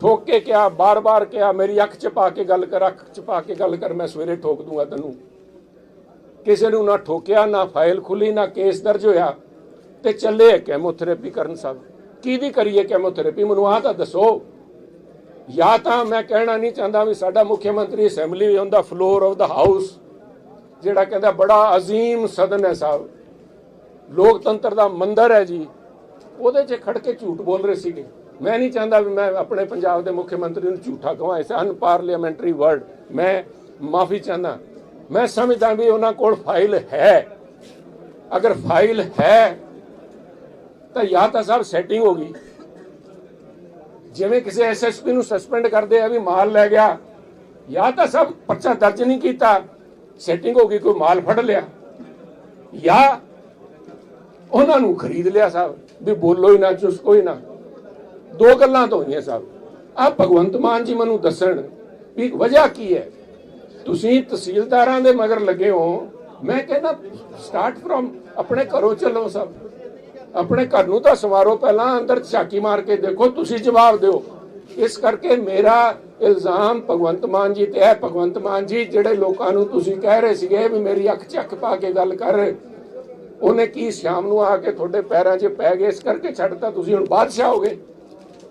ਠੋਕ ਕੇ ਕਿਹਾ, ਬਾਰ-ਬਾਰ ਕਿਹਾ, ਮੇਰੀ ਅੱਖ ਚ ਪਾ ਕੇ ਗੱਲ ਕਰ, ਅੱਖ ਚ ਪਾ ਕੇ ਗੱਲ ਕਰ, ਮੈਂ ਸਵੇਰੇ ਠੋਕ ਦੂੰਗਾ ਤੈਨੂੰ। ਕਿਸੇ ਨੂੰ ਨਾ ਠੋਕਿਆ, ਨਾ ਫਾਈਲ ਖੁੱਲੀ, ਨਾ ਕੇਸ ਦਰਜ ਹੋਇਆ ਤੇ ਚੱਲੇ ਕੈਮੋਥੈਰੇਪੀ ਕਰਨ ਸਭ। ਕਿਹਦੀ ਕਰੀਏ ਕੈਮੋਥੈਰੇਪੀ ਮੈਨੂੰ ਆਹ ਤਾਂ ਦੱਸੋ। ਜਾਂ ਤਾਂ ਮੈਂ ਕਹਿਣਾ ਨਹੀਂ ਚਾਹੁੰਦਾ ਵੀ ਸਾਡਾ ਮੁੱਖ ਮੰਤਰੀ assembly on the floor of the house ਜਿਹੜਾ ਕਹਿੰਦਾ ਬੜਾ ਅਜ਼ੀਮ ਸਦਨ ਹੈ ਸਾਹਿਬ। ਲੋਕਤੰਤਰ ਦਾ ਮੰਦਰ ਹੈ ਜੀ। ਉਹਦੇ 'ਚ ਖੜ ਕੇ ਝੂਠ ਬੋਲ ਰਹੇ ਸੀਗੇ। ਮੈਂ ਨਹੀਂ ਚਾਹੁੰਦਾ ਵੀ ਮੈਂ ਆਪਣੇ ਪੰਜਾਬ ਦੇ ਮੁੱਖ ਮੰਤਰੀ ਨੂੰ ਝੂਠਾ ਕਹਾਂ ਇਸ ਅਨਪਾਰਲੀਮੈਂਟਰੀ ਵਰਡ ਮੈਂ ਮਾਫੀ ਚਾਹੁੰਦਾ। ਮੈਂ ਸਮਝਦਾ ਵੀ ਉਹਨਾਂ ਕੋਲ ਫਾਈਲ ਹੈ। ਅਗਰ ਫਾਈਲ ਹੈ, ਤਾਂ ਜਾਂ ਤਾਂ ਸਭ ਸੈਟਿੰਗ ਹੋ ਗਈ। ਜਿਵੇਂ ਕਿਸੇ ਐਸਐਸਪੀ ਨੂੰ ਸਸਪੈਂਡ ਕਰਦੇ ਆ ਵੀ ਮਾਲ ਲੈ ਗਿਆ, ਜਾਂ ਤਾਂ ਸਭ ਪਰਚਾ ਦਰਜ ਨਹੀਂ ਕੀਤਾ ਸੈਟਿੰਗ ਹੋ ਗਈ, ਕੋਈ ਮਾਲ ਫੜ ਲਿਆ। ਜਾਂ ਉਹਨਾਂ ਨੂੰ ਖਰੀਦ ਲਿਆ ਸਾਹਿਬ ਵੀ ਬੋਲੋ ਹੀ ਨਾ, ਚੁਸਕੋ ਹੀ ਨਾ। ਦੋ ਗੱਲਾਂ ਤੋਂ ਹੋਈਆਂ ਸਾਹਿਬ ਆ ਭਗਵੰਤ ਮਾਨ ਜੀ ਮੈਨੂੰ ਦੱਸਣ ਵੀ ਵਜ੍ਹਾ ਕੀ ਹੈ? ਤੁਸੀਂ ਤਹਿਸੀਲਦਾਰਾਂ ਦੇ ਮਗਰ ਲੱਗੇ ਹੋ। ਮੈਂ ਕਹਿੰਦਾ ਸਟਾਰਟ ਫਰੋਮ ਆਪਣੇ ਘਰੋਂ ਚੱਲੋ ਸਭ। ਆਪਣੇ ਘਰ ਨੂੰ ਤਾਂ ਸਵਾਰੋ ਪਹਿਲਾਂ, ਅੰਦਰ ਝਾਕੀ ਮਾਰ ਕੇ ਦੇਖੋ, ਤੁਸੀਂ ਜਵਾਬ ਦਿਓ। ਇਸ ਕਰਕੇ ਮੇਰਾ ਇਲਜ਼ਾਮ ਭਗਵੰਤ ਮਾਨ ਜੀ ਤੇ ਹੈ। ਭਗਵੰਤ ਮਾਨ ਜੀ, ਜਿਹੜੇ ਲੋਕਾਂ ਨੂੰ ਤੁਸੀਂ ਕਹਿ ਰਹੇ ਸੀਗੇ ਵੀ ਮੇਰੀ ਅੱਖ ਚੱਕ ਪਾ ਕੇ ਗੱਲ ਕਰ, ਉਹਨੇ ਕੀ ਸ਼ਾਮ ਨੂੰ ਆ ਕੇ ਤੁਹਾਡੇ ਪੈਰਾਂ 'ਚ ਪੈ ਗਏ? ਇਸ ਕਰਕੇ ਛੱਡਤਾ, ਤੁਸੀਂ ਹੁਣ ਬਾਦਸ਼ਾਹ ਹੋ ਗਏ।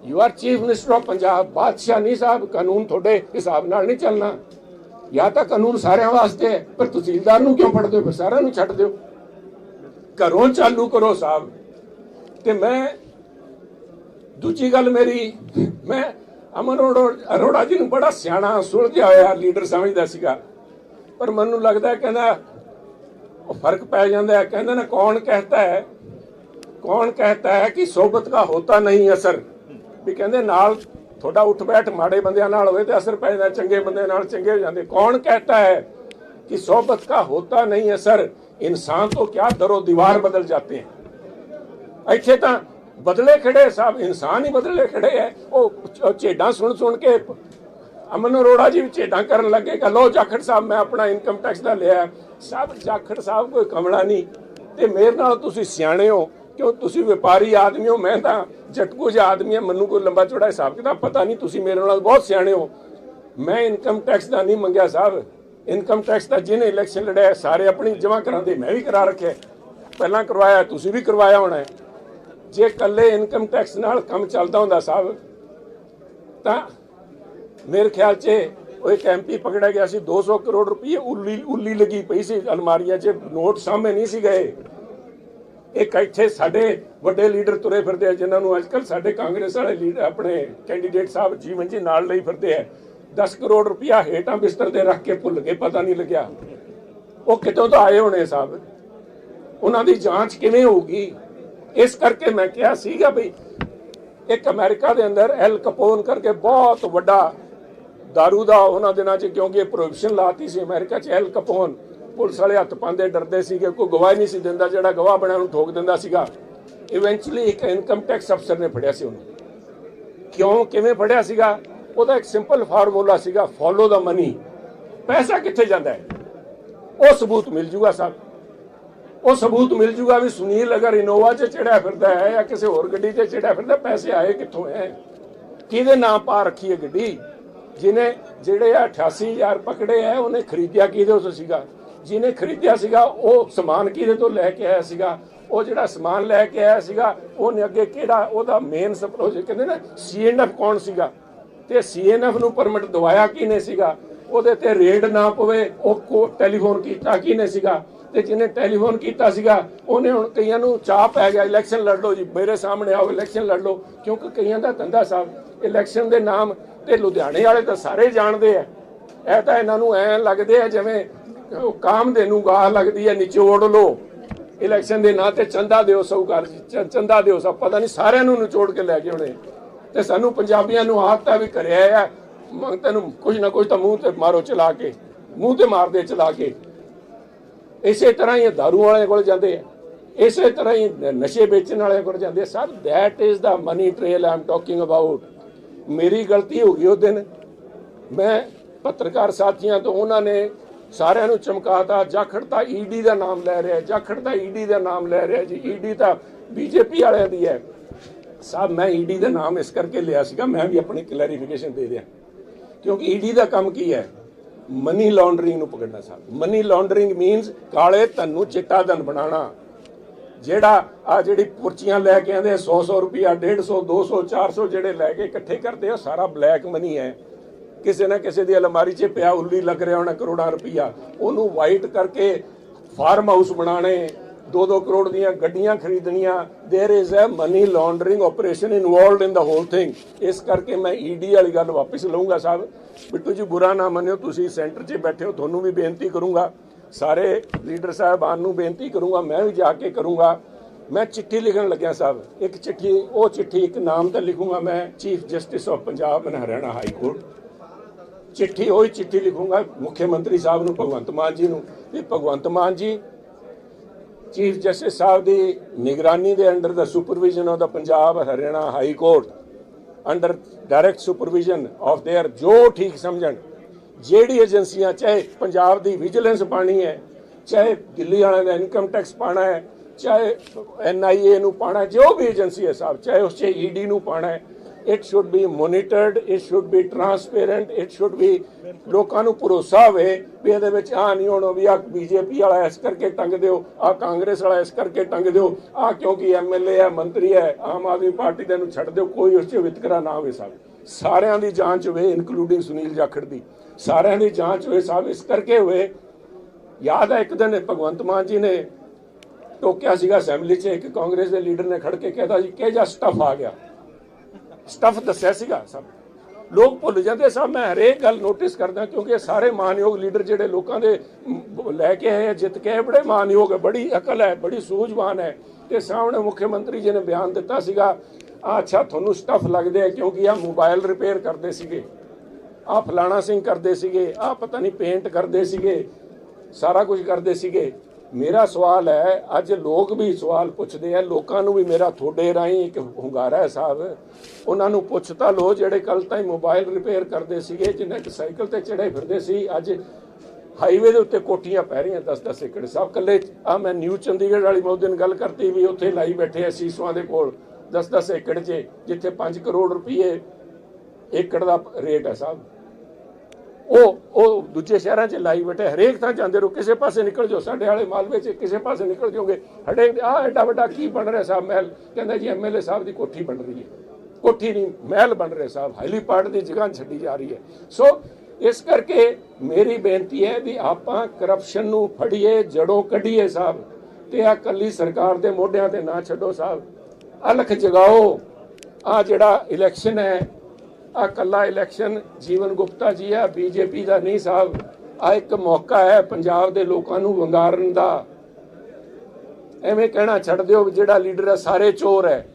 You are chief minister of Punjab ਬਾਦਸ਼ਾਹ ਨਹੀਂ ਸਾਹਿਬ ਕਾਨੂੰਨ ਤੁਹਾਡੇ ਹਿਸਾਬ ਨਾਲ ਨਹੀਂ ਚੱਲਣਾ। ਜਾਂ ਤਾਂ ਕਾਨੂੰਨ ਸਾਰਿਆਂ ਵਾਸਤੇ ਹੈ, ਪਰ ਤਹਿਸੀਲਦਾਰ ਨੂੰ ਕਿਉਂ ਫੜਦੇ ਹੋ? ਸਾਰਿਆਂ ਨੂੰ ਛੱਡ ਦਿਓ। ਘਰੋਂ ਚਾਲੂ ਕਰੋ ਸਾਹਿਬ ਤੇ ਮੈਂ, ਦੂਜੀ ਗੱਲ ਮੇਰੀ, ਮੈਂ ਅਮਨ ਅਰੋ- ਅਰੋੜਾ ਜੀ ਨੂੰ ਬੜਾ ਸਿਆਣਾ ਸੁਲਝਿਆ ਹੋਇਆ ਲੀਡਰ ਸਮਝਦਾ ਸੀਗਾ। ਪਰ ਮੈਨੂੰ ਲੱਗਦਾ ਕਹਿੰਦਾ, ਉਹ ਫ਼ਰਕ ਪੈ ਜਾਂਦਾ ਹੈ। ਕਹਿੰਦੇ ਨਾ, ਕੌਣ ਕਹਤਾ ਹੈ? ਕੌਣ ਕਹਤਾ ਹੈ ਕਿ ਸੋਬਤ ਦਾ ਹੋਤਾ ਨਹੀਂ ਅਸਰ? ਵੀ ਕਹਿੰਦੇ ਨਾਲ ਤੁਹਾਡਾ ਉੱਠ ਬੈਠ ਮਾੜੇ ਬੰਦਿਆਂ ਨਾਲ ਹੋਵੇ ਤੇ ਅਸਰ ਪੈ ਚੰਗੇ ਬੰਦੇ ਨਾਲ ਚੰਗੇ ਹੋ ਜਾਂਦੇ। ਕੌਣ ਕਹਤਾ ਹੈ ਕਿ ਸਹਬਤ ਦਾ ਹੋਤਾ ਨਹੀਂ ਅਸਰ ਇਨਸਾਨ ਤੋਂ ਕਿਆ ਦਰੋ ਦੀਵਾਰ ਬਦਲ ਜਾਂਦੇ ਹੈ? ਇੱਥੇ ਤਾਂ ਬਦਲੇ ਖੜੇ ਸਾਹਿਬ ਇਨਸਾਨ ਹੀ ਬਦਲੇ ਖੜੇ ਹੈ। ਉਹ ਝੇਡਾਂ ਸੁਣ ਸੁਣ ਕੇ ਅਮਨ ਅਰੋੜਾ ਜੀ ਵੀ ਝੇਡਾਂ ਕਰਨ ਲੱਗੇ ਕਿ ਲੋ ਜਾਖੜ ਸਾਹਿਬ, ਮੈਂ ਆਪਣਾ ਇਨਕਮ ਟੈਕਸ ਦਾ ਲਿਆ। ਸਭ ਜਾਖੜ ਸਾਹਿਬ, ਕੋਈ ਕਮਲਾ ਨਹੀਂ। ਤੇ ਮੇਰੇ ਨਾਲ ਤੁਸੀਂ ਸਿਆਣੇ ਹੋ। ਕਿਉਂ ਤੁਸੀਂ ਵਪਾਰੀ ਆਦਮੀ ਹੋ? ਮੈਂ ਤਾਂ ਝਟਕੂ ਜਿਹਾ ਆਦਮੀ ਹਾਂ, ਮੈਨੂੰ ਕੋਈ ਲੰਬਾ ਚੌੜਾ ਹਿਸਾਬ ਕਿਤਾਬ ਪਤਾ ਨਹੀਂ, ਤੁਸੀਂ ਮੇਰੇ ਨਾਲ ਬਹੁਤ ਸਿਆਣੇ ਹੋ। ਮੈਂ ਇਨਕਮ ਟੈਕਸ ਦਾ ਨਹੀਂ ਮੰਗਿਆ ਸਾਹਿਬ ਇਨਕਮ ਟੈਕਸ ਦਾ ਜਿਹਨੇ ਇਲੈਕਸ਼ਨ ਲੜਿਆ ਸਾਰੇ ਆਪਣੀ ਜਮ੍ਹਾਂ ਕਰਾਉਂਦੇ ਮੈਂ ਵੀ ਕਰਾ ਰੱਖਿਆ ਪਹਿਲਾਂ ਕਰਵਾਇਆ, ਤੁਸੀਂ ਵੀ ਕਰਵਾਇਆ ਹੋਣਾ ਜੇ ਕੱਲੇ ਇਨਕਮ ਟੈਕਸ ਨਾਲ ਕੰਮ ਚੱਲਦਾ ਹੁੰਦਾ ਸਾਹਿਬ ਤਾਂ ਮੇਰੇ ਖਿਆਲ 'ਚ ਉਹ ਇੱਕ ਐਮਪੀ ਪਕੜਿਆ ਗਿਆ ਸੀ 200 ਕਰੋੜ ਰੁਪਏ ਉੱਲੀ ਉੱਲੀ ਲੱਗੀ ਪਈ ਸੀ ਅਲਮਾਰੀਆਂ 'ਚ। ਨੋਟ ਸਾਹਮਣੇ ਨਹੀਂ ਸੀ ਗਏ। ਇੱਕ ਇੱਥੇ ਸਾਡੇ ਵੱਡੇ ਲੀਡਰ ਤੁਰੇ ਫਿਰਦੇ ਆ, ਜਿਨ੍ਹਾਂ ਨੂੰ ਅੱਜਕੱਲ ਸਾਡੇ ਕਾਂਗਰਸ ਵਾਲੇ ਲੀਡਰ, ਆਪਣੇ ਕੈਂਡੀਡੇਟ ਸਾਹਿਬ ਜੀਵਨ ਜੀ ਨਾਲ ਲਈ ਫਿਰਦੇ ਆ। 10 ਕਰੋੜ ਰੁਪਇਆ ਹੇਠਾਂ ਬਿਸਤਰ ਤੇ ਰੱਖ ਕੇ ਭੁੱਲ ਗਏ, ਪਤਾ ਨਹੀਂ ਲੱਗਿਆ। ਉਹ ਕਿਤੋਂ ਤਾਂ ਆਏ ਹੋਣੇ ਸਾਹਿਬ? ਉਹਨਾਂ ਦੀ ਜਾਂਚ ਕਿਵੇਂ ਹੋਊਗੀ? ਇਸ ਕਰਕੇ ਮੈਂ ਕਿਹਾ ਸੀਗਾ ਵੀ ਇੱਕ ਅਮਰੀਕਾ ਦੇ ਅੰਦਰ ਐਲ ਕਪੋਨ ਕਰਕੇ ਬਹੁਤ ਵੱਡਾ ਦਾਰੂ ਦਾ ਉਹਨਾਂ ਦਿਨਾਂ 'ਚ, ਕਿਉਂਕਿ ਪ੍ਰੋਹਿਬਿਸ਼ਨ ਲਾਤੀ ਸੀ ਅਮਰੀਕਾ 'ਚ, ਐਲ ਕਪੋਨ। ਪੁਲਿਸ ਵਾਲੇ ਹੱਥ ਪਾਉਂਦੇ, ਡਰਦੇ ਸੀਗੇ, ਕੋਈ ਗਵਾਹ ਨਹੀਂ ਸੀ ਦਿੰਦਾ, ਜਿਹੜਾ ਗਵਾਹ ਬਣਿਆ ਉਹਨੂੰ ਠੋਕ ਦਿੰਦਾ ਸੀਗਾ। ਇਵੈਂਚੁਅਲੀ ਇੱਕ ਇਨਕਮ ਟੈਕਸ ਅਫਸਰ ਨੇ ਫੜਿਆ ਸੀ ਉਹਨੂੰ। ਕਿਉਂ, ਕਿਵੇਂ ਫੜਿਆ ਸੀਗਾ? ਉਹਦਾ ਇੱਕ ਸਿੰਪਲ ਫਾਰਮੂਲਾ ਸੀਗਾ ਫੋਲੋ ਦਾ ਮਨੀ ਪੈਸਾ ਕਿੱਥੇ ਜਾਂਦਾ ਹੈ? ਉਹ ਸਬੂਤ ਮਿਲ ਜੂਗਾ ਸਾਹਿਬ ਉਹ ਸਬੂਤ ਮਿਲ ਜੂਗਾ ਵੀ ਸੁਨੀਲ ਅਗਰ ਇਨੋਵਾ 'ਚ ਚੜਿਆ ਫਿਰਦਾ ਹੈ ਜਾਂ ਕਿਸੇ ਹੋਰ ਗੱਡੀ 'ਤੇ ਚੜਿਆ ਫਿਰਦਾ, ਪੈਸੇ ਆਏ ਕਿੱਥੋਂ ਹੈ? ਕਿਹਦੇ ਨਾਮ ਪਾ ਰੱਖੀ ਹੈ ਗੱਡੀ? ਜਿਹਨੇ, ਜਿਹੜੇ ਆ 88000 ਪਕੜੇ ਹੈ, ਉਹਨੇ ਖਰੀਦਿਆ ਕਿਹਦੇ ਤੋਂ ਸੀਗਾ? ਜਿਹਨੇ ਖਰੀਦਿਆ ਸੀਗਾ, ਉਹ ਸਮਾਨ ਕਿਹਦੇ ਤੋਂ ਲੈ ਕੇ ਆਇਆ ਸੀਗਾ? ਉਹ ਜਿਹੜਾ ਸਮਾਨ ਲੈ ਕੇ ਆਇਆ ਸੀਗਾ, ਉਹਨੇ ਅੱਗੇ ਕਿਹੜਾ, ਉਹਦਾ ਮੇਨ ਪ੍ਰੋਜੈਕਟ ਕਹਿੰਦੇ ਨਾ ਸੀਐਨਐਫ ਕੌਣ ਸੀਗਾ? ਤੇ ਸੀਐਨਐਫ ਨੂੰ ਪਰਮਿਟ ਦਵਾਇਆ ਕਿਹਨੇ ਸੀਗਾ? ਉਹਦੇ ਤੇ ਰੇਡ ਨਾ ਪਵੇ, ਉਹ ਟੈਲੀਫੋਨ ਕੀਤਾ ਕਿਹਨੇ ਸੀਗਾ? ਤੇ ਜਿਹਨੇ ਟੈਲੀਫੋਨ ਕੀਤਾ ਸੀਗਾ, ਉਹਨੇ ਹੁਣ ਕਈਆਂ ਨੂੰ ਚਾਹ ਪੈ ਗਿਆ ਇਲੈਕਸ਼ਨ ਲੜ ਲਓ ਜੀ, ਮੇਰੇ ਸਾਹਮਣੇ ਆਓ ਇਲੈਕਸ਼ਨ ਲੜ ਲਓ, ਕਿਉਂਕਿ ਕਈਆਂ ਦਾ ਧੰਦਾ ਸਾਹਿਬ ਇਲੈਕਸ਼ਨ ਦੇ ਨਾਮ ਤੇ ਲੁਧਿਆਣੇ ਵਾਲੇ ਤਾਂ ਸਾਰੇ ਜਾਣਦੇ ਆ। ਇਹ ਤਾਂ ਇਹਨਾਂ ਨੂੰ ਐ ਲੱਗਦੇ ਆ ਜਿਵੇਂ ਉਹ ਕਾਮ ਦੇ ਨੂੰ ਗਾਹ ਲੱਗਦੀ ਹੈ ਨਿਚੋੜ ਲਓ। ਇਲੈਕਸ਼ਨ ਦੇ ਨਾਂ ਤੇ ਚੰਦਾ ਦਿਓ, ਸੌਕਾਰ ਜੀ ਚੰਦਾ ਦਿਓ। ਸਭ ਪਤਾ ਨਹੀਂ ਸਾਰਿਆਂ ਨੂੰ ਨਿਚੋੜ ਕੇ ਲੈ ਕੇ ਆਉਣੇ ਤੇ ਸਾਨੂੰ ਪੰਜਾਬੀਆਂ ਨੂੰ ਆਦਤ ਵੀ ਕਰਿਆ ਆ ਮੰਗ ਤੈਨੂੰ ਕੁਝ ਨਾ ਕੁਝ ਤਾਂ ਮੂੰਹ ਤੇ ਮਾਰੋ ਚਲਾ ਕੇ। ਮੂੰਹ ਤੇ ਮਾਰਦੇ ਚਲਾ ਕੇ। ਇਸੇ ਤਰ੍ਹਾਂ ਹੀ ਇਹ ਦਾਰੂ ਵਾਲਿਆਂ ਕੋਲ ਜਾਂਦੇ ਆ। ਇਸੇ ਤਰ੍ਹਾਂ ਹੀ ਨਸ਼ੇ ਵੇਚਣ ਵਾਲਿਆਂ ਕੋਲ ਜਾਂਦੇ sir that is the money trail I'm talking about ਮੇਰੀ ਗਲਤੀ ਹੋ ਗਈ ਉਹ ਦਿਨ। ਮੈਂ ਪੱਤਰਕਾਰ ਸਾਥੀਆਂ ਤੋਂ, ਉਹਨਾਂ ਨੇ ਸਾਰਿਆਂ ਨੂੰ ਚਮਕਾਤਾ। ਜਾਖੜ ਤਾਂ ਈਡੀ ਦਾ ਨਾਮ ਲੈ ਰਿਹਾ ਜਾਖੜ ਤਾਂ ਈਡੀ ਦਾ ਨਾਮ ਲੈ ਰਿਹਾ ਜੀ। ਈਡੀ ਤਾਂ ਬੀਜੇਪੀ ਵਾਲਿਆਂ ਦੀ ਹੈ। ਸਾਹਿਬ ਮੈਂ ਈਡੀ ਦਾ ਨਾਮ ਇਸ ਕਰਕੇ ਲਿਆ ਸੀਗਾ, ਮੈਂ ਵੀ ਆਪਣੀ ਕਲੈਰੀਫਿਕੇਸ਼ਨ ਦੇ ਦਿਆਂ ਕਿਉਂਕਿ ਈਡੀ ਦਾ ਕੰਮ ਕੀ ਹੈ? ਮਨੀ ਲਾਂਡਰਿੰਗ ਨੂੰ ਪਕੜਨਾ ਸਾਹਿਬ ਮਨੀ ਲਾਂਡਰਿੰਗ ਮੀਨਸ ਕਾਲੇ ਧਨ ਨੂੰ ਚਿੱਟਾ ਧਨ ਬਣਾਉਣਾ। ਜਿਹੜਾ ਆ ਜਿਹੜੀ ਪੁਰਚੀਆਂ ਲੈ ਕੇ ਆਂਦੇ 100 100 ਰੁਪਿਆ 150 200 400 ਜਿਹੜੇ ਲੈ ਕੇ ਇਕੱਠੇ ਕਰਦੇ ਆ ਸਾਰਾ ਬਲੈਕ ਮਨੀ ਹੈ। ਕਿਸੇ ਨਾ ਕਿਸੇ ਦੀ ਅਲਮਾਰੀ 'ਚ ਪਿਆ ਉੱਲੀ ਲੱਗ ਰਿਹਾ ਹੋਣਾ ਕਰੋੜਾਂ ਰੁਪਈਆ ਉਹਨੂੰ ਵਾਈਟ ਕਰਕੇ ਫਾਰਮ ਹਾਊਸ ਬਣਾਣੇ 2-2 ਕਰੋੜ ਦੀਆਂ ਗੱਡੀਆਂ ਖਰੀਦਣੀਆਂ there is a money laundering operation involved in the whole thing ਇਸ ਕਰਕੇ ਮੈਂ ਈਡੀ ਵਾਲੀ ਗੱਲ ਵਾਪਸ ਲਵਾਂਗਾ ਸਾਹਿਬ ਬਿੱਟੂ ਜੀ ਬੁਰਾ ਨਾ ਮੰਨਿਓ ਤੁਸੀਂ ਸੈਂਟਰ 'ਚ ਬੈਠੇ ਹੋ ਤੁਹਾਨੂੰ ਵੀ ਬੇਨਤੀ ਕਰੂੰਗਾ ਸਾਰੇ ਲੀਡਰ ਸਾਹਿਬਾਨ ਨੂੰ ਬੇਨਤੀ ਕਰੂੰਗਾ ਮੈਂ ਵੀ ਜਾ ਕੇ ਕਰੂੰਗਾ ਮੈਂ ਚਿੱਠੀ ਲਿਖਣ ਲੱਗਿਆ ਸਾਹਿਬ ਇੱਕ ਚਿੱਠੀ ਉਹ ਚਿੱਠੀ ਇੱਕ ਨਾਮ ਤੇ ਲਿਖੂੰਗਾ ਮੈਂ chief justice of Punjab and Haryana high court ਚਿੱਠੀ ਉਹੀ ਚਿੱਠੀ ਲਿਖੂੰਗਾ ਮੁੱਖ ਮੰਤਰੀ ਸਾਹਿਬ ਨੂੰ ਭਗਵੰਤ ਮਾਨ ਜੀ ਨੂੰ ਵੀ ਭਗਵੰਤ ਮਾਨ ਜੀ ਚੀਫ ਜਸਟਿਸ ਸਾਹਿਬ ਦੀ ਨਿਗਰਾਨੀ ਦੇ under the supervision of the Punjab Haryana high court under direct supervision of their ਜੋ ਠੀਕ ਸਮਝਣ ਜਿਹੜੀ ਏਜੰਸੀਆਂ ਚਾਹੇ ਪੰਜਾਬ ਦੀ ਵਿਜੀਲੈਂਸ ਪਾਣੀ ਹੈ ਚਾਹੇ ਦਿੱਲੀ ਵਾਲਿਆਂ ਦਾ ਇਨਕਮ ਟੈਕਸ ਪਾਣਾ ਹੈ ਚਾਹੇ ਐਨਆਈਏ ਨੂੰ ਪਾਣਾ ਹੈ, ਜੋ ਵੀ ਏਜੰਸੀ ਹੈ ਸਾਹਿਬ ਚਾਹੇ ਉਸ 'ਚ ਈਡੀ ਨੂੰ ਪਾਣਾ ਹੈ it should be monitored it should be transparent it should be ਲੋਕਾਂ ਨੂੰ ਭਰੋਸਾ ਹੋਵੇ ਵੀ ਇਹਦੇ ਵਿੱਚ ਆ ਨਹੀਂ ਹੋਣਾ, ਵੀ ਆ ਬੀਜੇਪੀ ਵਾਲਾ ਇਸ ਕਰਕੇ ਟੰਗ ਦਿਓ ਆ ਕਾਂਗਰਸ ਵਾਲਾ ਇਸ ਕਰਕੇ ਟੰਗ ਦਿਓ ਆ ਕਿਉਂਕਿ ਐਮਐਲਏ ਹੈ, ਮੰਤਰੀ ਹੈ, ਆਮ ਆਦਮੀ ਪਾਰਟੀ ਦੇ ਨੂੰ ਛੱਡ ਦਿਓ, ਕੋਈ ਉਸ 'ਚ ਵਿਤਕਰਾ ਨਾ ਹੋਵੇ ਸਾਹਿਬ। ਸਾਰਿਆਂ ਦੀ ਜਾਂਚ ਹੋਵੇ ਇਨਕਲੂਡਿੰਗ ਸੁਨੀਲ ਜਾਖੜ ਦੀ। ਸਾਰਿਆਂ ਦੀ ਜਾਂਚ ਹੋਵੇ ਸਾਹਿਬ, ਇਸ ਕਰਕੇ ਹੋਵੇ, ਯਾਦ ਹੈ ਇੱਕ ਦਿਨ ਭਗਵੰਤ ਮਾਨ ਜੀ ਨੇ ਟੋਕਿਆ ਸੀਗਾ ਅਸੈਂਬਲੀ 'ਚ, ਇੱਕ ਕਾਂਗਰਸ ਦੇ ਲੀਡਰ ਨੇ ਖੜ ਕੇ ਕਹਿਦਾ ਜੀ, ਕਿਹ ਜਾ ਸਟਫ ਆ ਗਿਆ? ਸਟਫ ਦੱਸਿਆ ਸੀਗਾ ਸਭ। ਲੋਕ ਭੁੱਲ ਜਾਂਦੇ ਸਭ। ਮੈਂ ਹਰੇਕ ਗੱਲ ਨੋਟਿਸ ਕਰਦਾ ਕਿਉਂਕਿ ਇਹ ਸਾਰੇ ਮਾਨਯੋਗ ਲੀਡਰ ਜਿਹੜੇ ਲੋਕਾਂ ਦੇ ਲੈ ਕੇ ਆਏ ਆ, ਜਿੱਤ ਕੇ ਆਏ, ਬੜੇ ਮਾਨਯੋਗ ਹੈ ਬੜੀ ਅਕਲ ਹੈ ਬੜੀ ਸੂਝਵਾਨ ਹੈ ਤੇ ਸਾਹਮਣੇ ਮੁੱਖ ਮੰਤਰੀ ਜੀ ਨੇ ਬਿਆਨ ਦਿੱਤਾ ਸੀਗਾ ਆ ਅੱਛਾ ਤੁਹਾਨੂੰ ਸਟਫ ਲੱਗਦੇ ਆ ਕਿਉਂਕਿ ਆ ਮੋਬਾਈਲ ਰਿਪੇਅਰ ਕਰਦੇ ਸੀਗੇ। ਆ ਫਲਾਣਾ ਸਿੰਘ ਕਰਦੇ ਸੀਗੇ। ਆ ਪਤਾ ਨਹੀਂ ਪੇਂਟ ਕਰਦੇ ਸੀਗੇ। ਸਾਰਾ ਕੁਝ ਕਰਦੇ ਸੀਗੇ। ਮੇਰਾ ਸਵਾਲ ਹੈ, ਅੱਜ ਲੋਕ ਵੀ ਸਵਾਲ ਪੁੱਛਦੇ ਆ, ਲੋਕਾਂ ਨੂੰ ਵੀ ਮੇਰਾ ਤੁਹਾਡੇ ਰਾਹੀਂ ਇੱਕ ਹੁੰਗਾਰਾ ਹੈ ਸਾਹਿਬ। ਉਹਨਾਂ ਨੂੰ ਪੁੱਛ ਤਾਂ ਲੋ ਜਿਹੜੇ ਕੱਲ ਤਾਈਂ ਮੋਬਾਈਲ ਰਿਪੇਅਰ ਕਰਦੇ ਸੀਗੇ, ਜਿੰਨੇ ਕਿ ਸਾਈਕਲ ਤੇ ਚੜੇ ਫਿਰਦੇ ਸੀ, ਅੱਜ ਹਾਈਵੇ ਦੇ ਉੱਤੇ ਕੋਠੀਆਂ ਪੈ ਰਹੀਆਂ 10-10 ਏਕੜ। ਸਾਹਿਬ ਕੱਲੇ ਆ ਮੈਂ ਨਿਊ ਚੰਡੀਗੜ੍ਹ ਵਾਲੀ ਮੈਂ ਦਿਨ ਗੱਲ ਕਰਤੀ ਵੀ ਉੱਥੇ ਲਾਈ ਬੈਠੇ ਆ ਸੀਸਵਾਂ ਦੇ ਕੋਲ 10-10 ਏਕੜ 'ਚ ਜਿੱਥੇ 5 ਕਰੋੜ ਰੁਪਏ ਏਕੜ ਦਾ ਰੇਟ ਹੈ ਸਾਹਿਬ। ਉਹ ਉਹ ਦੂਜੇ ਸ਼ਹਿਰਾਂ 'ਚ ਲਾਈ ਬੈਠੇ, ਹਰੇਕ ਥਾਂ ਜਾਂਦੇ ਰਹੋ, ਕਿਸੇ ਪਾਸੇ ਨਿਕਲ ਜਾਓ, ਸਾਡੇ ਵਾਲੇ ਮਾਲਵੇ 'ਚ ਕਿਸੇ ਪਾਸੇ ਨਿਕਲ ਜਾਓਗੇ ਹੜੇ ਆ ਐਡਾ ਵੱਡਾ ਕੀ ਬਣ ਰਿਹਾ ਸਾਹਿਬ ਮਹਿਲ? ਕਹਿੰਦਾ ਜੀ ਐਮਐਲਏ ਸਾਹਿਬ ਦੀ ਕੋਠੀ ਬਣ ਰਹੀ ਹੈ। ਕੋਠੀ ਨਹੀਂ, ਮਹਿਲ ਬਣ ਰਿਹਾ ਸਾਹਿਬ ਹਾਈਲੀ ਦੀ ਜਗ੍ਹਾ ਛੱਡੀ ਜਾ ਰਹੀ ਹੈ। ਸੋ ਇਸ ਕਰਕੇ ਮੇਰੀ ਬੇਨਤੀ ਹੈ ਵੀ ਆਪਾਂ ਕਰਪਸ਼ਨ ਨੂੰ ਫੜੀਏ, ਜੜੋਂ ਕੱਢੀਏ ਸਾਹਿਬ ਤੇ ਆ ਕੱਲੀ ਸਰਕਾਰ ਦੇ ਮੋਢਿਆਂ ਤੇ ਨਾ ਛੱਡੋ ਸਾਹਿਬ ਅਲਖ ਜਗਾਓ ਆ ਜਿਹੜਾ ਇਲੈਕਸ਼ਨ ਹੈ ਆ ਕੱਲਾ ਇਲੈਕਸ਼ਨ ਜੀਵਨ ਗੁਪਤਾ ਜੀ ਆ ਬੀਜੇਪੀ ਦਾ ਨਹੀਂ ਸਾਹਿਬ। ਆ ਇੱਕ ਮੌਕਾ ਹੈ ਪੰਜਾਬ ਦੇ ਲੋਕਾਂ ਨੂੰ ਵੰਗਾਰਨ ਦਾ। ਐਵੇਂ ਕਹਿਣਾ ਛੱਡ ਦਿਓ ਜਿਹੜਾ ਲੀਡਰ ਹੈ, ਸਾਰੇ ਚੋਰ ਹੈ।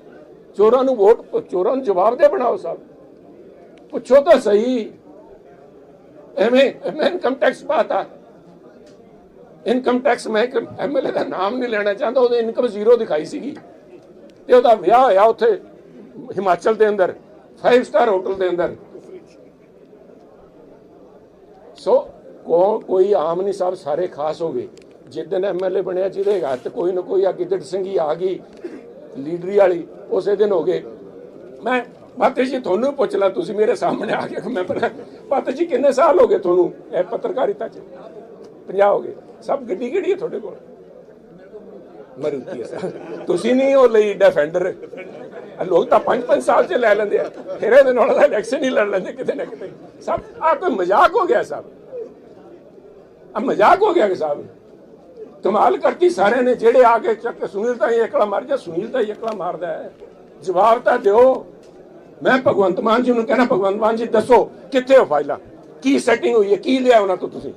ਚੋਰਾਂ ਨੂੰ ਵੋਟ ਚੋਰਾਂ ਨੂੰ ਜਵਾਬ ਦੇ ਬਣਾਓ ਸਾਹਿਬ। ਪੁੱਛੋ ਤਾਂ ਸਹੀ। ਐਵੇਂ ਐਵੇਂ ਇਨਕਮ ਟੈਕਸ ਪਾਤਾ। ਇਨਕਮ ਟੈਕਸ ਮੈਂ ਐਮਐਲਏ ਦਾ ਨਾਮ ਨਹੀਂ ਲੈਣਾ ਚਾਹੁੰਦਾ, ਉਹਦੀ ਇਨਕਮ ਜ਼ੀਰੋ ਦਿਖਾਈ ਸੀਗੀ। ਤੇ ਉਹਦਾ ਵਿਆਹ ਹੋਇਆ ਉੱਥੇ ਹਿਮਾਚਲ ਦੇ ਅੰਦਰ। 5 ਸਟਾਰ ਹੋਟਲ ਦੇ ਅੰਦਰ। ਸੋ ਕੋ ਕੋਈ ਆਮ ਨਹੀਂ ਸਭ ਸਾਰੇ ਖਾਸ ਹੋ ਗਏ। ਜਿੱਦਨ ਐਮਐਲਏ ਬਣਿਆ ਜਿਹਦੇ ਹੱਥ ਕੋਈ ਨਾ ਕੋਈ ਆ ਗਿੱਦੜ ਸਿੰਘੀ ਆ ਗਈ ਲੀਡਰੀ ਵਾਲੀ ਉਸੇ ਦਿਨ ਹੋ ਗਏ। ਮੈਂ ਮਾਤੇ ਜੀ ਤੁਹਾਨੂੰ ਪੁੱਛ ਲਾ ਤੁਸੀਂ ਮੇਰੇ ਸਾਹਮਣੇ ਆ ਕੇ ਮੈਂ ਮਾਤੇ ਜੀ ਕਿੰਨੇ ਸਾਲ ਹੋ ਗਏ ਤੁਹਾਨੂੰ ਇਹ ਪੱਤਰਕਾਰਿਤਾ ਚ? 50 ਹੋ ਗਏ। ਸਭ ਗੱਡੀ ਕਿਹੜੀ ਹੈ ਤੁਹਾਡੇ ਕੋਲ? ਮਰੂਤੀ ਹੈ। ਤੁਸੀਂ ਨਹੀਂ ਉਹ ਲਈ ਡਿਫੈਂਡਰ ਲੋਕ ਤਾਂ 5-5 ਸਾਲ ਚ ਲੈ ਲੈਂਦੇ ਆ। ਫਿਰ ਇਹਦੇ ਨਾਲ ਦਾ ਇਲੈਕਸ਼ਨ ਹੀ ਲੜ ਲੈਂਦੇ ਕਿਤੇ ਨਾ ਕਿਤੇ। ਸਭ ਆ ਕੋਈ ਮਜ਼ਾਕ ਹੋ ਗਿਆ ਸਭ? ਆ ਮਜ਼ਾਕ ਹੋ ਗਿਆ ਕਿ ਸਾਹਿਬ ਕਮਾਲ ਕਰਤੀ ਸਾਰਿਆਂ ਨੇ, ਜਿਹੜੇ ਆ ਕੇ ਚੱਕ ਸੁਨੀਲ ਤਾਂ ਹੀ ਇਕਲਾ ਮਾਰ ਜਾ ਸੁਨੀਲ ਤਾਂ ਹੀ ਇਕਲਾ ਮਾਰਦਾ ਹੈ। ਜਵਾਬ ਤਾਂ ਦਿਓ। ਮੈਂ ਭਗਵੰਤ ਮਾਨ ਜੀ ਨੂੰ ਕਹਿਣਾ, ਭਗਵੰਤ ਮਾਨ ਜੀ ਦੱਸੋ, ਕਿੱਥੇ ਹੋ ਫਾਈਲਾਂ? ਕੀ ਸੈਟਿੰਗ ਹੋਈ ਹੈ? ਕੀ ਲਿਆ ਉਹਨਾਂ ਤੋਂ ਤੁਸੀਂ?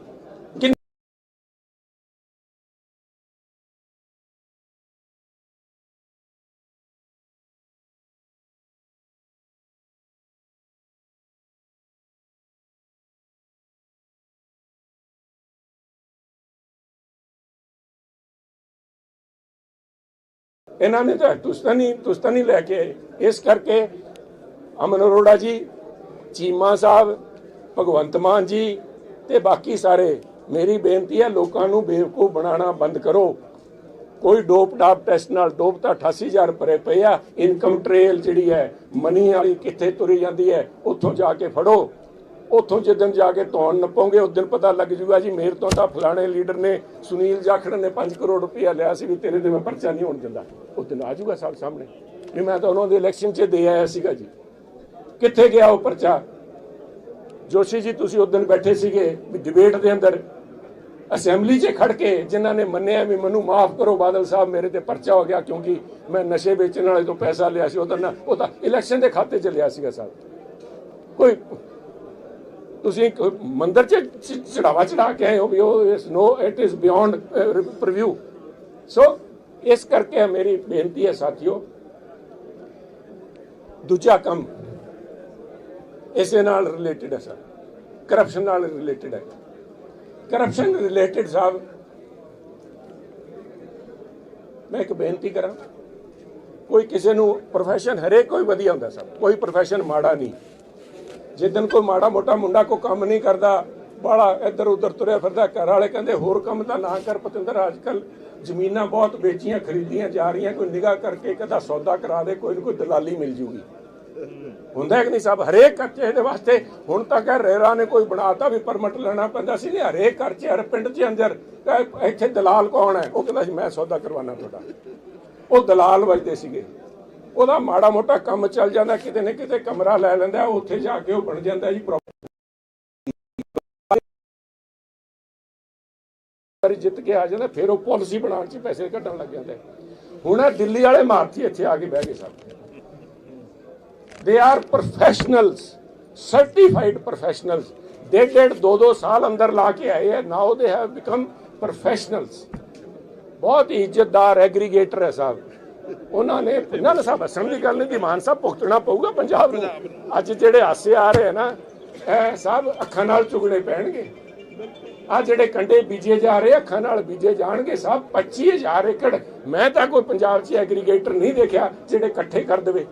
ਇਹਨਾਂ ਨੇ ਤਾਂ ਤੁਸਤਾਨੀ ਤੁਸਤਾਨੀ ਲੈ ਕੇ ਆਏ। ਇਸ ਕਰਕੇ ਅਮਨ ਅਰੋੜਾ ਜੀ, ਚੀਮਾ ਸਾਹਿਬ, ਭਗਵੰਤ ਮਾਨ ਜੀ ਤੇ ਬਾਕੀ ਸਾਰੇ, ਮੇਰੀ ਬੇਨਤੀ ਹੈ ਲੋਕਾਂ ਨੂੰ ਬੇਵਕੂਫ ਬਣਾਉਣਾ ਬੰਦ ਕਰੋ। ਕੋਈ ਡੋਪ ਡਾਪ ਟੈਸਟ ਨਾਲ ਡੋਪ ਤਾਂ 88000 ਭਰੇ ਪਏ ਆ। ਇਨਕਮ ਟ੍ਰੇਲ ਜਿਹੜੀ ਹੈ, ਮਨੀ ਵਾਲੀ ਕਿੱਥੇ ਤੁਰੀ ਜਾਂਦੀ ਹੈ, ਉੱਥੋਂ ਜਾ ਕੇ ਫੜੋ। ਉੱਥੋਂ ਜਿੱਦਣ ਜਾ ਕੇ ਤੌਣ ਨੱਪੋਗੇ ਉਸ ਦਿਨ ਪਤਾ ਲੱਗ ਜੂਗਾ ਜੀ, ਮੇਰੇ ਤੋਂ ਤਾਂ ਫਲਾਣੇ ਲੀਡਰ ਨੇ, ਸੁਨੀਲ ਜਾਖੜ ਨੇ 5 ਕਰੋੜ ਰੁਪਇਆ ਲਿਆ ਸੀ ਵੀ ਤੇਰੇ ਤੇ ਮੈਂ ਪਰਚਾ ਨਹੀਂ ਹੋਣ ਦਿੰਦਾ। ਉਸ ਦਿਨ ਆ ਜੂਗਾ ਸਭ ਸਾਹਮਣੇ। ਵੀ ਮੈਂ ਤਾਂ ਉਹਨਾਂ ਦੇ ਇਲੈਕਸ਼ਨ 'ਚ ਦੇ ਆਇਆ ਸੀਗਾ ਜੀ। ਕਿੱਥੇ ਗਿਆ ਉਹ ਪਰਚਾ? ਜੋਸ਼ੀ ਜੀ, ਤੁਸੀਂ ਉਸ ਦਿਨ ਬੈਠੇ ਸੀਗੇ ਵੀ ਡਿਬੇਟ ਦੇ ਅੰਦਰ। ਅਸੈਂਬਲੀ 'ਚ ਖੜ ਕੇ ਜਿਨ੍ਹਾਂ ਨੇ ਮੰਨਿਆ ਵੀ ਮੈਨੂੰ ਮਾਫ ਕਰੋ, ਬਾਦਲ ਸਾਹਿਬ ਮੇਰੇ ਤੇ ਪਰਚਾ ਹੋ ਗਿਆ ਕਿਉਂਕਿ ਮੈਂ ਨਸ਼ੇ ਵੇਚਣ ਵਾਲੇ ਤੋਂ ਪੈਸਾ ਲਿਆ ਸੀ ਉਹਦਾ ਨਾ ਉਹ ਤਾਂ ਇਲੈਕਸ਼ਨ ਦੇ ਖਾਤੇ 'ਚ ਲਿਆ ਸੀਗਾ ਸਾਹਿਬ ਕੋਈ ਤੁਸੀਂ ਮੰਦਰ ਚ- ਚੜਾਵਾ ਚੜਾ ਕੇ ਆਏ ਹੋ ਵੀ ਉਹ ਇਸ know it is beyond preview so ਇਸ ਕਰਕੇ ਮੇਰੀ ਬੇਨਤੀ ਹੈ ਸਾਥੀਓ। ਦੂਜਾ ਕੰਮ ਇਸੇ ਨਾਲ ਰਿਲੇਟਡ ਹੈ ਸਰ। ਕਰਪਸ਼ਨ ਨਾਲ ਰਿਲੇਟਡ ਹੈ। ਕਰਪਸ਼ਨ ਰਿਲੇਟਡ ਸਾਹਿਬ, ਮੈਂ ਇੱਕ ਬੇਨਤੀ ਕਰਾਂ। ਕੋਈ ਕਿਸੇ ਨੂੰ ਪ੍ਰੋਫੈਸ਼ਨ ਹਰੇਕ ਕੋਈ ਵਧੀਆ ਹੁੰਦਾ ਸਭ ਕੋਈ ਪ੍ਰੋਫੈਸ਼ਨ ਮਾੜਾ ਨਹੀਂ। ਜਿੱਦਨ ਕੋਈ ਮਾੜਾ ਮੋਟਾ ਮੁੰਡਾ ਕੋ ਕੰਮ ਨਹੀਂ ਕਰਦਾ ਬਾਲਾ ਇੱਧਰ ਉੱਧਰ ਤੁਰਿਆ ਫਿਰਦਾ, ਘਰ ਵਾਲੇ ਕਹਿੰਦੇ, ਹੋਰ ਕੰਮ ਤਾਂ ਨਾ ਕਰ ਪਤੰਦਰ ਅੱਜ ਕੱਲ ਜ਼ਮੀਨਾਂ ਬਹੁਤ ਵੇਚੀਆਂ, ਖਰੀਦੀਆਂ ਜਾ ਰਹੀਆਂ, ਕੋਈ ਨਿਗਾਹ ਕਰਕੇ ਕਦਾ ਸੌਦਾ ਕਰਾ ਦੇ, ਕੋਈ ਨਾ ਕੋਈ ਦਲਾਲੀ ਮਿਲ ਜੂਗੀ। ਹੁੰਦਾ ਕਿ ਨਹੀਂ ਸਾਹਿਬ? ਹਰੇਕ ਕੱਚੇ ਦੇ ਵਾਸਤੇ ਹੁਣ ਤੱਕ ਰੇਰਾ ਨੇ ਕੋਈ ਬਣਾਤਾ ਵੀ ਪਰਮਿਟ ਲੈਣਾ ਪੈਂਦਾ ਸੀ ਨਹੀਂ ਹਰੇਕ ਘਰ 'ਚ ਹਰ ਪਿੰਡ ਦੇ ਅੰਦਰ। ਇੱਥੇ ਦਲਾਲ ਕੌਣ ਹੈ? ਉਹ ਕਹਿੰਦਾ ਸੀ, ਮੈਂ ਸੌਦਾ ਕਰਵਾਉਣਾ ਤੁਹਾਡਾ। ਉਹ ਦਲਾਲ ਵਜਦੇ ਸੀਗੇ। ਉਹਦਾ ਮਾੜਾ ਮੋਟਾ ਕੰਮ ਚੱਲ ਜਾਂਦਾ, ਕਿਤੇ ਨਾ ਕਿਤੇ ਕਮਰਾ ਲੈ ਲੈਂਦਾ, ਉੱਥੇ ਜਾ ਕੇ ਉਹ ਬਣ ਜਾਂਦਾ ਜੀ ਵਾਰੀ ਜਿੱਤ ਕੇ ਆ ਜਾਂਦਾ, ਫਿਰ ਉਹ ਪਾਲਿਸੀ ਬਣਾਉਣ 'ਚ ਪੈਸੇ ਕੱਢਣ ਲੱਗ ਜਾਂਦਾ। ਹੁਣ ਇਹ ਦਿੱਲੀ ਵਾਲੇ ਮਾਰਤੀ, ਇੱਥੇ ਆ ਕੇ ਬਹਿ ਗਏ ਸਭ। They are professionals, certified professionals they did ਦੋ ਦੋ ਸਾਲ ਅੰਦਰ ਲਾ ਕੇ ਆਏ ਹੈ now they have become professionals ਬਹੁਤ ਹੀ ਇੱਜ਼ਤਦਾਰ ਐਗਰੀਗੇਟਰ ਹੈ ਸਾਹਿਬ ਉਹਨਾਂ ਨੇ ਇਹਨਾਂ ਸਾਹਿਬ ਹੱਸਣ ਗੱਲ ਨਹੀਂ ਦੀ ਮਾਨ ਸਾਹਿਬ ਭੁਗਤਣਾ ਪਊਗਾ ਪੰਜਾਬ ਨੂੰ। ਅੱਜ ਜਿਹੜੇ ਹਾਸੇ ਆ ਰਹੇ ਆ ਨਾ ਇਹ ਸਭ ਅੱਖਾਂ ਨਾਲ ਚੁਗਣੇ ਪੈਣਗੇ। ਆ ਜਿਹੜੇ ਕੰਡੇ ਬੀਜੇ ਜਾ ਰਹੇ, ਅੱਖਾਂ ਨਾਲ ਬੀਜੇ ਜਾਣਗੇ ਸਭ 25000 ਏਕੜ। ਮੈਂ ਤਾਂ ਕੋਈ ਪੰਜਾਬ 'ਚ ਐਗਰੀਗੇਟਰ ਨਹੀਂ ਦੇਖਿਆ ਜਿਹੜੇ ਇਕੱਠੇ ਕਰ ਦੇਵੇ।